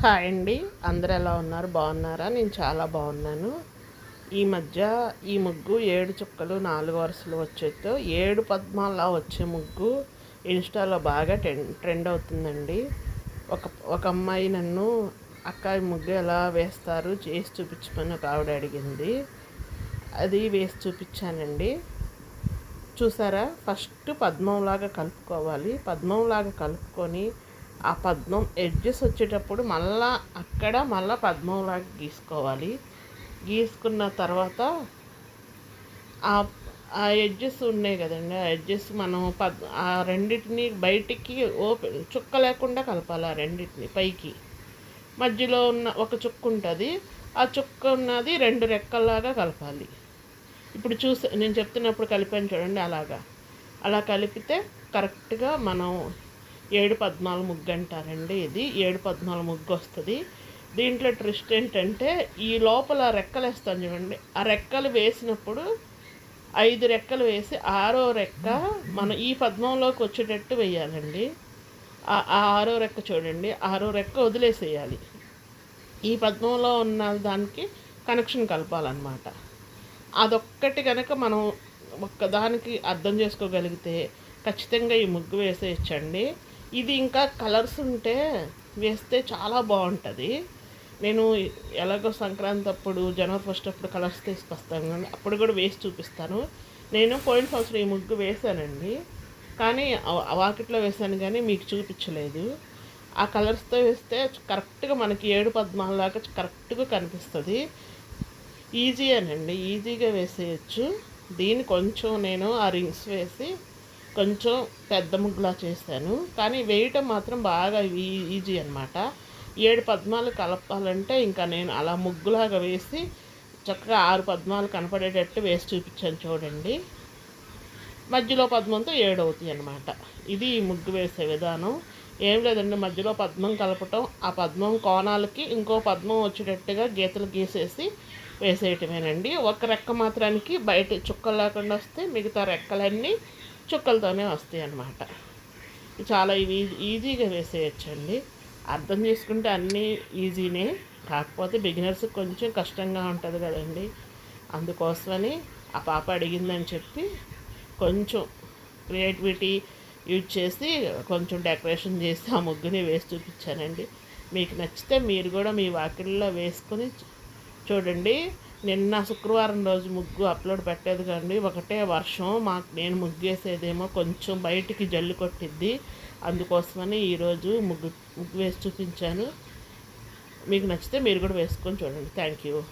Hi అండి. అందరు ఎలా ఉన్నారు? బాగున్నారా? నేను చాలా బాగున్నాను. ఈ మధ్య ఈ ముగ్గు ఏడు చుక్కలు నాలుగు వరుసలు వచ్చేతో ఏడు పద్మాలా వచ్చే ముగ్గు ఇన్స్టాలో బాగా ట్రెండ్ అవుతుందండి. ఒక ఒక అమ్మాయి నన్ను అక్క ముగ్గు ఎలా వేస్తారు? చేసి చూపించమని ఒక ఆవిడ అడిగింది. అది వేసి చూపించానండి. చూసారా? ఫస్ట్ పద్మంలాగా కలుపుకోవాలి. పద్మంలాగా కలుపుకొని ఆ పద్మం ఎడ్జెస్ వచ్చేటప్పుడు మళ్ళా అక్కడ మళ్ళా పద్మంలాగా గీసుకోవాలి. గీసుకున్న తర్వాత ఆ ఎడ్జెస్ ఉన్నాయి కదండి. ఆ ఎడ్జెస్ మనం పద్ ఆ రెండింటిని బయటికి ఓపెన్ చుక్క లేకుండా కలపాలి ఆ రెండింటిని పైకి. మధ్యలో ఉన్న ఒక చుక్క ఉంటుంది. ఆ చుక్క ఉన్నది రెండు రెక్కల్లాగా కలపాలి. ఇప్పుడు చూసి నేను చెప్తున్నప్పుడు కలిపాను చూడండి అలాగా. అలా కలిపితే కరెక్ట్గా మనం ఏడు పద్నాలుగు ముగ్గు అంటారండి ఇది. ఏడు పద్నాలుగు ముగ్గు వస్తుంది దీంట్లో ట్రిస్ట్ ఏంటంటే ఈ లోపల రెక్కలు వేస్తాను చూడండి. ఆ రెక్కలు వేసినప్పుడు ఐదు రెక్కలు వేసి ఆరో రెక్క మనం ఈ పద్మంలోకి వచ్చేటట్టు వేయాలండి. ఆ ఆరో రెక్క చూడండి. ఆరో రెక్క వదిలేసేయాలి. ఈ పద్మంలో ఉన్న దానికి కనెక్షన్ కలపాలన్నమాట. అదొక్కటి కనుక మనం ఒక్కదానికి అర్థం చేసుకోగలిగితే ఖచ్చితంగా ఈ ముగ్గు వేసేయచ్చండి. ఇది ఇంకా కలర్స్ ఉంటే వేస్తే చాలా బాగుంటుంది. నేను ఎలాగో సంక్రాంతి అప్పుడు జనవరి ఫస్ట్ అప్పుడు కలర్స్ తీసుకొస్తాను కానీ అప్పుడు కూడా వేసి చూపిస్తాను. నేను పోయిన సంవత్సరం ఈ ముగ్గు వేశానండి కానీ వాకిట్లో వేశాను కానీ మీకు చూపించలేదు. ఆ కలర్స్తో వేస్తే కరెక్ట్గా మనకి ఏడు పద్మాలలాగా కరెక్ట్గా కనిపిస్తుంది. ఈజీ అనండి ఈజీగా వేసేయచ్చు. దీన్ని కొంచెం నేను ఆ రింగ్స్ వేసి కొంచెం పెద్ద ముగ్గులా చేశాను. కానీ వేయటం మాత్రం బాగా ఈజీ అనమాట ఏడు పద్మాలు కలపాలంటే ఇంకా నేను అలా ముగ్గులాగా వేసి చక్కగా ఆరు పద్మాలు కనపడేటట్టు వేసి చూపించాను చూడండి. మధ్యలో పద్మంతో ఏడు అవుతాయి అనమాట ఇది ముగ్గు వేసే విధానం. ఏం లేదండి మధ్యలో పద్మం కలపటం ఆ పద్మం కోణాలకి ఇంకో పద్మం వచ్చేటట్టుగా గీతలు గీసేసి వేసేయటమేనండి. ఒక రెక్క మాత్రానికి బయట చుక్కలు లేకుండా వస్తే మిగతా రెక్కలన్నీ చుక్కలతోనే వస్తాయి అన్నమాట చాలా ఇవి ఈజీగా వేసేయచ్చండి. అర్థం చేసుకుంటే అన్నీ ఈజీనే. కాకపోతే బిగినర్స్ కొంచెం కష్టంగా ఉంటుంది కదండి. అందుకోసమని ఆ పాప అడిగిందని చెప్పి కొంచెం క్రియేటివిటీ యూజ్ చేసి కొంచెం డెకరేషన్ చేసి ఆ ముగ్గుని వేసి చూపించానండి. మీకు నచ్చితే మీరు కూడా మీ వాకిల్లో వేసుకొని చూడండి. నిన్న శుక్రవారం రోజు ముగ్గు అప్లోడ్ పెట్టేది కానీ ఒకటే వర్షం మాకు నేను ముగ్గేసేదేమో కొంచెం బయటికి జల్లు కొట్టిద్ది. అందుకోసమని ఈరోజు ముగ్గు ముగ్గు వేసి చూపించాను. మీకు నచ్చితే మీరు కూడా వేసుకొని చూడండి. Thank you